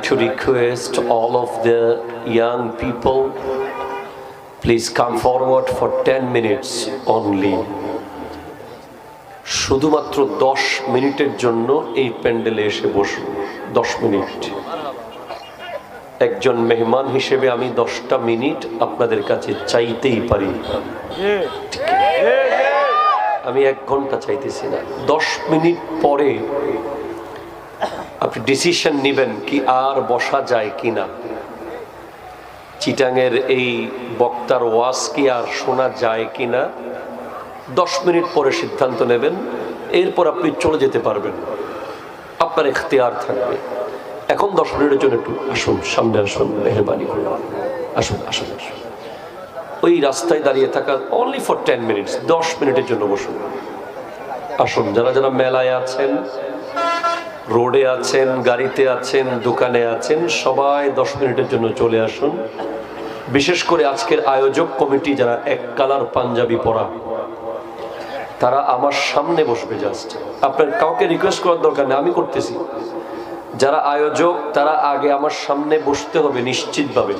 to request all of the young people, please come forward for 10 minutes only. শুধুমাত্র দশ মিনিটের জন্য এই প্যান্ডেলে এসে বসুন, দশ মিনিট। একজন মেহমান হিসেবে আমি দশটা মিনিট আপনাদের কাছে চাইতেই পারি। আমি এক ঘণ্টা চাইতেছি না। দশ মিনিট পরে আপনি ডিসিশন নেবেন কি আর বসা যায় কি না চিটাঙের এই বক্তার ওয়াজ কি আর শোনা যায় কি না দশ মিনিট পরে সিদ্ধান্ত নেবেন, এরপর আপনি চলে যেতে পারবেন। আপনার এখতিয়ার থাকবে। এখন দশ মিনিটের জন্য একটু আসুন, সামনে আসুন, মেহরবানি করে আসুন আসুন আসুন। ওই রাস্তায় দাঁড়িয়ে থাকা অনলি ফর টেন মিনিটস দশ মিনিটের জন্য বসুন। আসুন, যারা যারা মেলায় আছেন রোডে আছেন, গাড়িতে আছেন, দোকানে আছেন, সবাই দশ মিনিটের জন্য চলে আসুন। বিশেষ করে আজকের আয়োজক কমিটি যারা এক কালার পাঞ্জাবি পরা, তারা আমার সামনে বসবে জাস্ট আপনার কাউকে রিকোয়েস্ট করার দরকার নেই, আমি করতেছি। যারা আয়োজক, তারা আগে আমার সামনে বসতে হবে নিশ্চিতভাবে।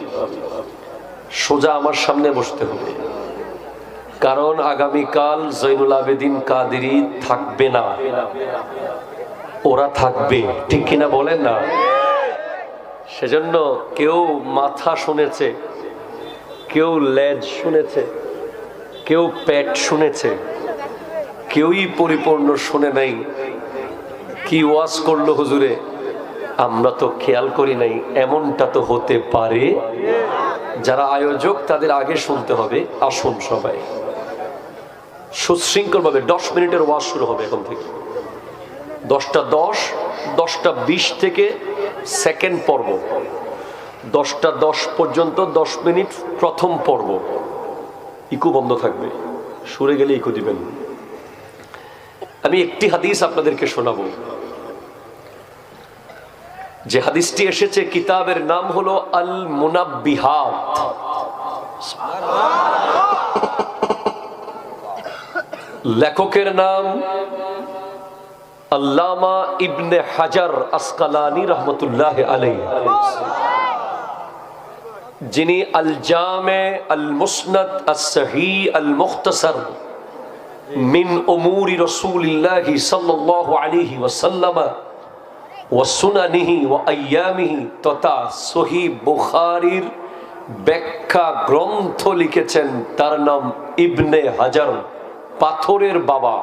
সোজা আমার সামনে বসতে হবে। কারণ আগামীকাল জৈনুল আবেদিন কাদেরি থাকবে না। ওরা থাকবে। ঠিক কিনা বলেন না? সেজন্য কেউ মাথা শুনেছে, কেউ লেজ শুনেছে, কেউ পেট শুনেছে, কেউই পরিপূর্ণ শুনে নাই। কি ওয়াজ করল হুজুরে? আমরা তো খেয়াল করি নাই, এমনটা তো হতে পারে। যারা আয়োজক, তাদের আগে শুনতে হবে। আসুন সবাই। সুশৃঙ্খলভাবে দশ মিনিটের ওয়াজ শুরু হবে এখন থেকে। দশটা দশ, দশটা বিশ থেকে সেকেন্ড পর্ব। দশটা দশ পর্যন্ত দশ মিনিট প্রথম পর্ব। ইকু বন্ধ থাকবে। সরে গেলে ইকু দিবেন। আমি একটি হাদিস আপনাদেরকে শোনাবো। যে হাদিসটি এসেছে, কিতাবের নাম হলো আল মুনাব্বিহাত লেখকের নাম আল্লামা ইবনে হাজার আসকালানি রহমতুল্লাহ আলাই যিনি আল জামে আল মুসনাদ আসহি আল মুখতসর মিন উমুরি রসুলিল্লাহ সাল্লাল্লাহু আলাইহি ওয়াসাল্লাম ওয়াসুনানিহি ওয়া আইয়ামিহি তথা সহি বুখারীর ব্যাখ্যা গ্রন্থ লিখেছেন, তার নাম ইবনে হাজার, পাথরের বাবা।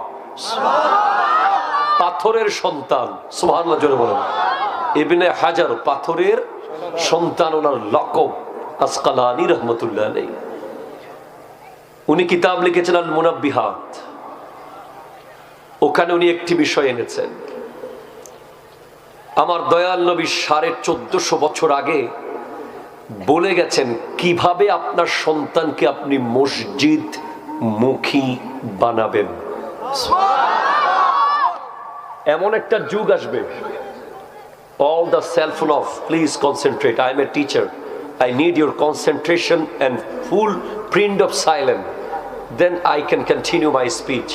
পাথরের সন্তান। সুবহানাল্লাহ, জোরে বলেন। হাজার পাথরের সন্তান, ওনার লকব, আসকালানি রহমতুল্লাহ আলাইহি। উনি কিতাব লিখেছেন আল মুনাব্বিহাত ওখানে উনি একটি বিষয় এনেছেন। আমার দয়াল নবী সাড়ে চোদ্দশো বছর আগে বলে গেছেন, কীভাবে আপনার সন্তানকে আপনি মসজিদ মুখী বানাবেন এমন একটা যুগ আসবে। All the cellphone love please concentrate I am a teacher I need your concentration and full print of silent then I can continue my speech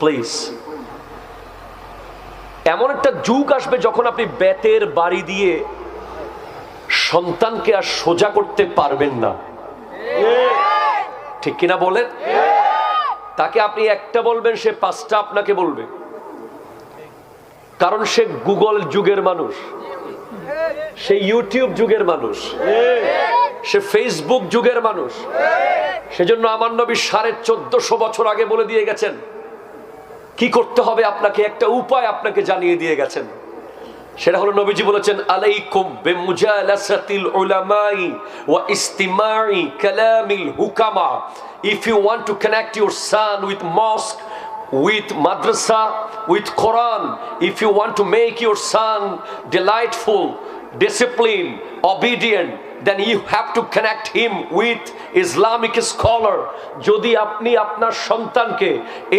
please এমন একটা যুগ আসবে যখন আপনি বেতের বাড়ি দিয়ে সন্তানকে আর সোজা করতে পারবেন না। ঠিক কিনা বলেন? তাকে আপনি একটা বলবেন সে পাঁচটা আপনাকে বলবে। কারণ সে গুগল যুগের মানুষ। সে ইউটিউব যুগের মানুষ। সে ফেসবুক যুগের মানুষ। সেজন্য আমার নবী সাড়ে চোদ্দশো বছর আগে বলে দিয়ে গেছেন, কি করতে হবে আপনাকে? একটা উপায় আপনাকে জানিয়ে দিয়ে গেছেন। সেটা হলো নবীজি বলেছেন, আলাইকুম হুকামা। If you want to connect your son with mosque with madrasa, with Quran, if you want to make your son delightful, disciplined, obedient, then you have to connect him with Islamic scholar. যদি আপনি আপনার সন্তানকে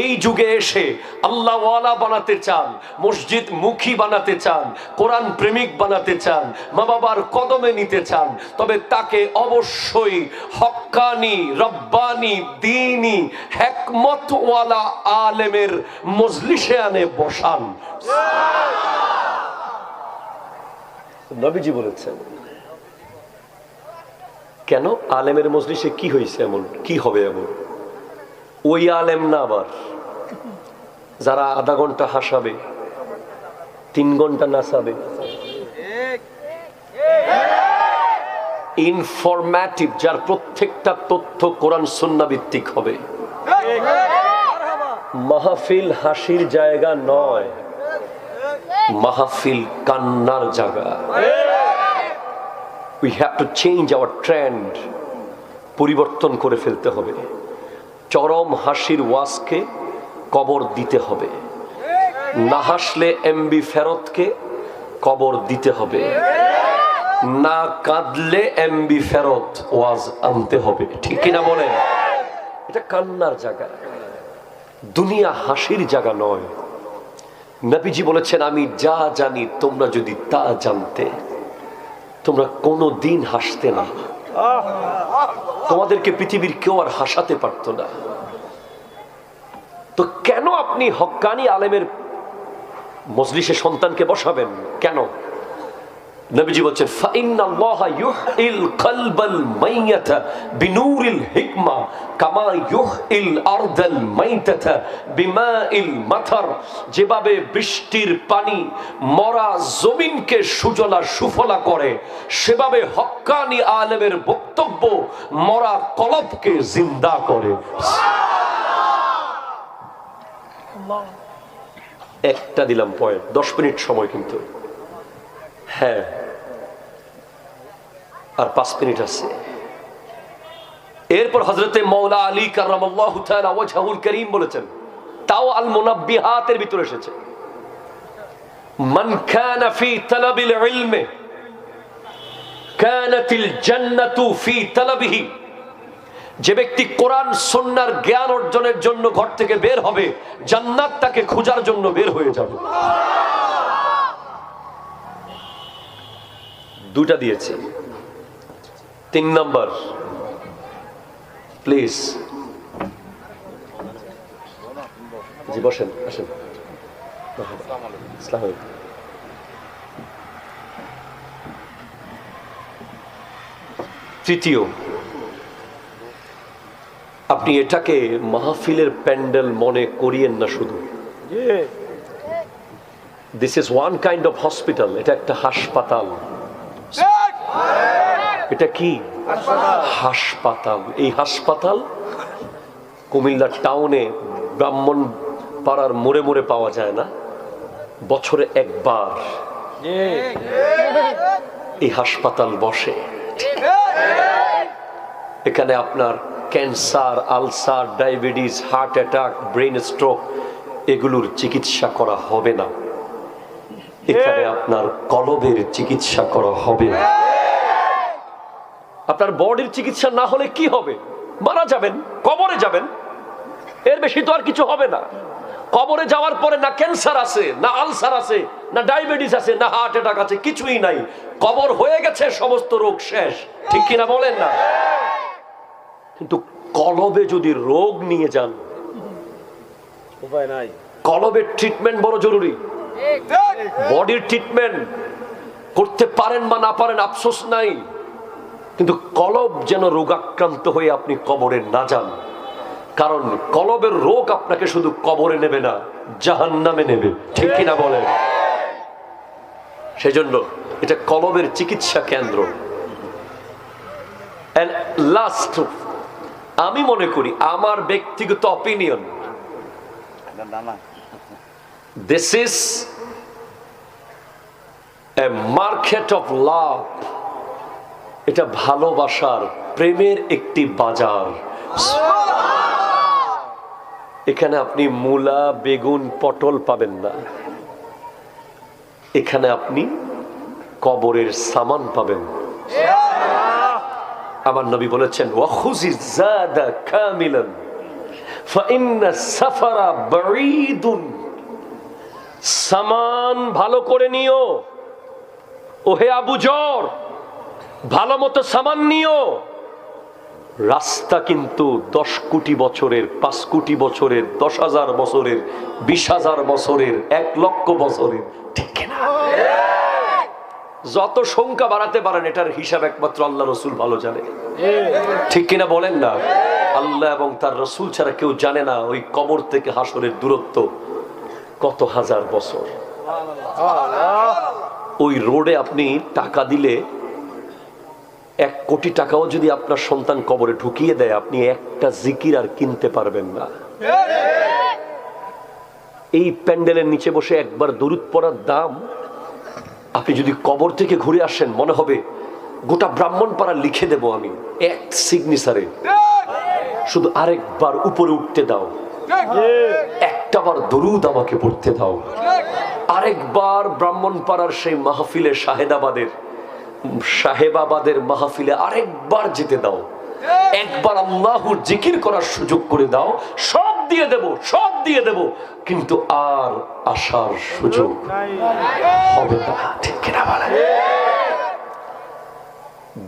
এই যুগে এসে আল্লাহওয়ালা বানাতে চান, মসজিদ মুখী বানাতে চান, কোরআন প্রেমিক বানাতে চান মা বাবার কদমে নিতে চান, তবে তাকে অবশ্যই হক্কানি, রব্বানি, দিনী, হেকমতওয়ালা আলেমের মজলিসে আনে বসান নবীজি বলেছেন কেন আলেমের মজলিসে কি হয়েছে এমন? কি হবে এমন? ওই আলেম না আবার। যারা আধা ঘণ্টা হাসাবে, তিন ঘণ্টা নাচাবে। ইনফরম্যাটিভ, যার প্রত্যেকটা তথ্য কোরআন সুন্না ভিত্তিক হবে। মাহফিল হাসির জায়গা নয়। মাহফিল কান্নার জায়গা। We have to change our trend পরিবর্তন করে ফেলতে হবে। চরম হাসির ওয়াজকে কবর দিতে হবে। না হাসলে এমবি ফেরতকে কবর দিতে হবে। না কাঁদলে এমবি ফেরত ওয়াজ আনতে হবে। ঠিক কিনা বলেন? এটা কান্নার জায়গা। দুনিয়া হাসির জায়গা নয়। নবীজি বলেছেন, আমি যা জানি তোমরা যদি তা জানতে তোমরা কোনো দিন হাসতে না। তোমাদেরকে পৃথিবীর কেউ আর হাসাতে পারতো না। তো কেন আপনি হকানি আলেমের মজলিসে সন্তানকে বসাবেন? কেন? নবীজি বলছেন ফাইন্নাল্লাহা ইউহইল কলবাল মাইয়াতা বিনুরিল হিকমা কামা ইউহইল আরদাল মাইতাতা বিমাইল মাথার। যেভাবে বৃষ্টির পানি মরা জমিনকে সুজলা সুফলা করে সেভাবে হক্কানি আলেমের বক্তব্য মরা কলবকে জিন্দা করে। একটা দিলাম পয়েন্ট দশ মিনিট সময় কিন্তু। হ্যাঁ। আর পাঁচ মিনিট আছে। এরপর হজরতে মৌলা আলী কারামুল করিম বলেছেন, তাও আল মুনাব্বিহাতের ভিতরে এসেছে। যে ব্যক্তি কোরআন সন্ন্যার জ্ঞান অর্জনের জন্য ঘর থেকে বের হবে, জান্নাত তাকে খোঁজার জন্য বের হয়ে যাবে। দুটা দিয়েছি। তিন নম্বর প্লিজ জি বসেন আসেন। আসসালামু তৃতীয় আপনি এটাকে মাহফিলের প্যান্ডেল মনে করিয়েন না শুধু। This is one kind of hospital এটা একটা হাসপাতাল। এটা কি? হাসপাতাল। এই হাসপাতাল কুমিল্লা টাউনে ব্রাহ্মণ পাড়ার মোড়ে মোড়ে পাওয়া যায় না। বছরে একবার এই হাসপাতাল বসে। এখানে আপনার cancer, ulcer, diabetes, heart attack, brain stroke এগুলোর চিকিৎসা করা হবে না। এখানে আপনার কলবের চিকিৎসা করা হবে না। আপনার বডির চিকিৎসা না হলে কি হবে? মারা যাবেন কবরে যাবেন। এর বেশি তো আর কিছু হবে না। কবরে যাওয়ার পরে না ক্যান্সার আছে না আলসার আছে না ডায়াবেটিস আছে না হার্ট অ্যাটাক আছে কিছুই নাই। কবর হয়ে গেছে সমস্ত রোগ শেষ। ঠিক কিনা বলেন না? কিন্তু কলবে যদি রোগ নিয়ে যান উপায় নাই। কলবের ট্রিটমেন্ট বড় জরুরি। বডির ট্রিটমেন্ট করতে পারেন বা না পারেন আফসোস নাই। কিন্তু কলব যেন রোগাক্রান্ত হয়ে আপনি কবরে না যান। কারণ কলবের রোগ আপনাকে শুধু কবরে নেবে না জাহান নামে নেবে। ঠিক কিনা বলেন? সেজন্য এটা কলবের চিকিৎসা কেন্দ্র। লাস্ট আমি মনে করি আমার ব্যক্তিগত অপিনিয়ন দিস না This মার্কেট অফ love. এটা ভালোবাসার প্রেমের একটি বাজার। এখানে আপনি মূলা, বেগুন, পটল পাবেন না। এখানে আপনি কবরের সামান পাবেন। আমার নবী বলেছেন সামান ভালো করে নিও। ওহে আবু জর ভালো মতো সামান নিও। রাস্তা কিন্তু দশ কোটি বছরের, পাঁচ কোটি বছরের, দশ হাজার বছরের, বিশ হাজার বছরের, এক লক্ষ বছরের। ঠিক যত সংখ্যা বাড়াতে পারেন, এটার হিসাব একমাত্র আল্লাহ রসুল ভালো জানে। ঠিক কিনা বলেন না? আল্লাহ এবং তার রসুল ছাড়া কেউ জানে না ওই কবর থেকে হাসরের দূরত্ব কত হাজার বছর। ওই রোডে আপনি টাকা দিলে এক কোটি টাকাও যদি আপনার সন্তান কবরে ঢুকিয়ে দেয়, আপনি একটা জিকির আর কিনতে পারবেন না। এই প্যান্ডেলের নিচে বসে একবার দরুদ পড়ার দাম, আপনি যদি কবর থেকে ঘুরে আসেন, মনে হবে গোটা ব্রাহ্মণ পাড়া লিখে দেব আমি, এক সিগনেচারে শুধু আরেকবার উপরে উঠতে দাও। একটাবার দরুদ আমাকে পড়তে দাও। আরেকবার ব্রাহ্মণ পাড়ার সেই মাহফিলে শাহেদাবাদের সাহেবাবাদের মাহফিলে আরেকবার যেতে দাও। একবার আল্লাহর জিকির করার সুযোগ করে দাও। সব দিয়ে দেব সব দিয়ে দেব। কিন্তু আর আসার সুযোগ হবে না। ঠিক কিনা?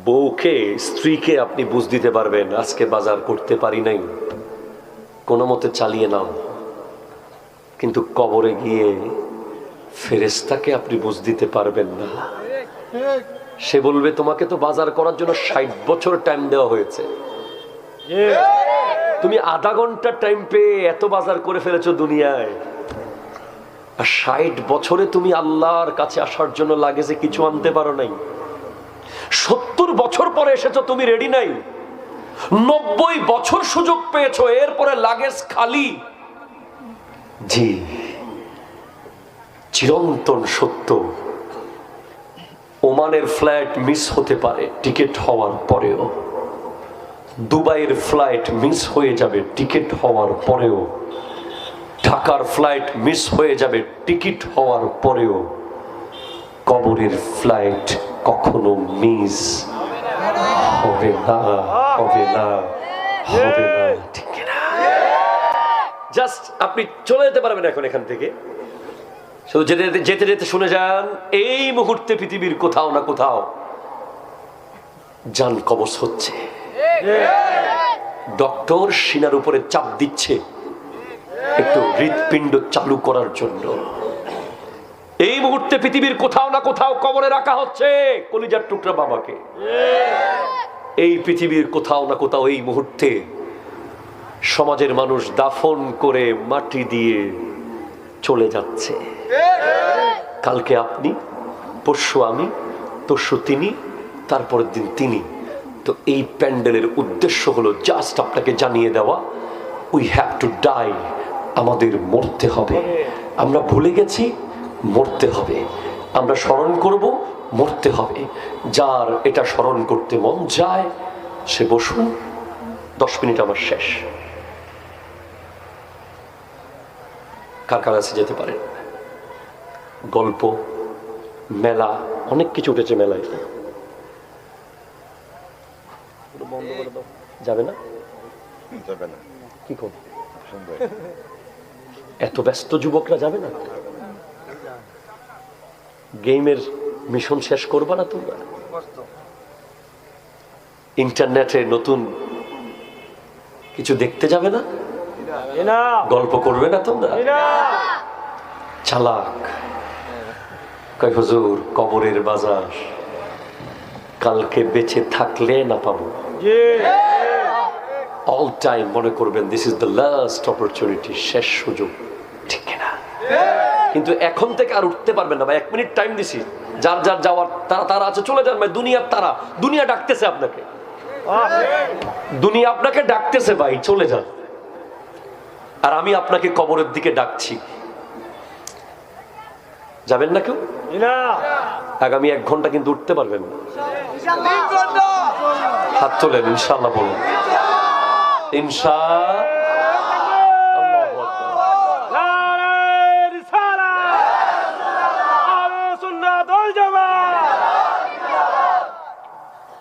বউকে স্ত্রীকে আপনি বুঝ দিতে পারবেন আজকে বাজার করতে পারি নাই। কোনো মতে চালিয়ে নাও। কিন্তু কবরে গিয়ে ফেরেস্তাকে আপনি বুঝ দিতে পারবেন না। সে বলবে, তোমাকে তো বাজার করার জন্য ষাট বছর টাইম দেওয়া হয়েছে। তুমি আধা ঘণ্টা টাইম পেয়ে এত বাজার করে ফেলেছো দুনিয়ায়। আর ষাট বছরে তুমি আল্লাহর কাছে আসার জন্য লাগে যে কিছু আনতে পারো নাই। সত্তর বছর পরে এসেছ, তুমি রেডি নাই। নব্বই বছর সুযোগ পেয়েছ, এরপরে লাগেজ খালি। জি, চিরন্তন সত্য। ওমানের ফ্লাইট মিস হতে পারে টিকিট হওয়ার পরেও। দুবাইয়ের ফ্লাইট মিস হয়ে যাবে টিকিট হওয়ার পরেও। ঢাকার ফ্লাইট মিস হয়ে যাবে টিকিট হওয়ার পরেও। কবরের ফ্লাইট কখনো মিস হবে না হবে না হবে না, ঠিক জাস্ট আপনি চলে যেতে পারবেন এখন এখান থেকে। শুধু যেতে যেতে যেতে যেতে শুনে যান, এই মুহূর্তে পৃথিবীর কোথাও না কোথাও যান কবচ হচ্ছে। ডক্টর সিনার উপরে চাপ দিচ্ছে। একটু হৃৎপিণ্ড চালু করার জন্য। এই মুহূর্তে পৃথিবীর কোথাও না কোথাও কবরে রাখা হচ্ছে কলিজার টুকরা বাবাকে। এই পৃথিবীর কোথাও না কোথাও এই মুহূর্তে সমাজের মানুষ দাফন করে মাটি দিয়ে চলে যাচ্ছে। কালকে আপনি, পরশু আমি তরশু তিনি, তারপরের দিন তিনি। তো এই প্যান্ডেলের উদ্দেশ্য হলো জাস্ট আপনাকে জানিয়ে দেওয়া উই হ্যাভ টু ডাই আমাদের মরতে হবে। আমরা ভুলে গেছি, মরতে হবে। আমরা স্মরণ করব, মরতে হবে। যার এটা স্মরণ করতে মন যায়, সে বসুন, দশ মিনিট আমার শেষ। কার কার কাছে যেতে পারেন গল্প মেলা অনেক কিছু উঠেছে মেলায়। যাবে না? যাবে না। কি করবে? এত ব্যস্ত যুবকরা যাবে না? গেমের মিশন শেষ করবা না তোমরা? ইন্টারনেটে নতুন কিছু দেখতে যাবে না? গল্প করবে না তোমরা? চালাক। কয় হুজুর কবরের বাজার কালকে বেঁচে থাকলে না পাবো? অল টাইম মনে করবেন this is the last opportunity শেষ সুযোগ ঠিক না? কিন্তু এখন থেকে আর উঠতে পারবেন না ভাই এক মিনিট টাইম দিছি। যার যার যাওয়ার তারা তারা আছে চলে যান ভাই দুনিয়ার তারা দুনিয়া ডাকতেছে আপনাকে। দুনিয়া আপনাকে ডাকতেছে ভাই চলে যান। আর আমি আপনাকে কবরের দিকে ডাকছি যাবেন না কেউ? আগামী এক ঘণ্টা কিন্তু উঠতে পারবেন। হাত তোলেন ইনশাল্লাহ বলুন। ইনশা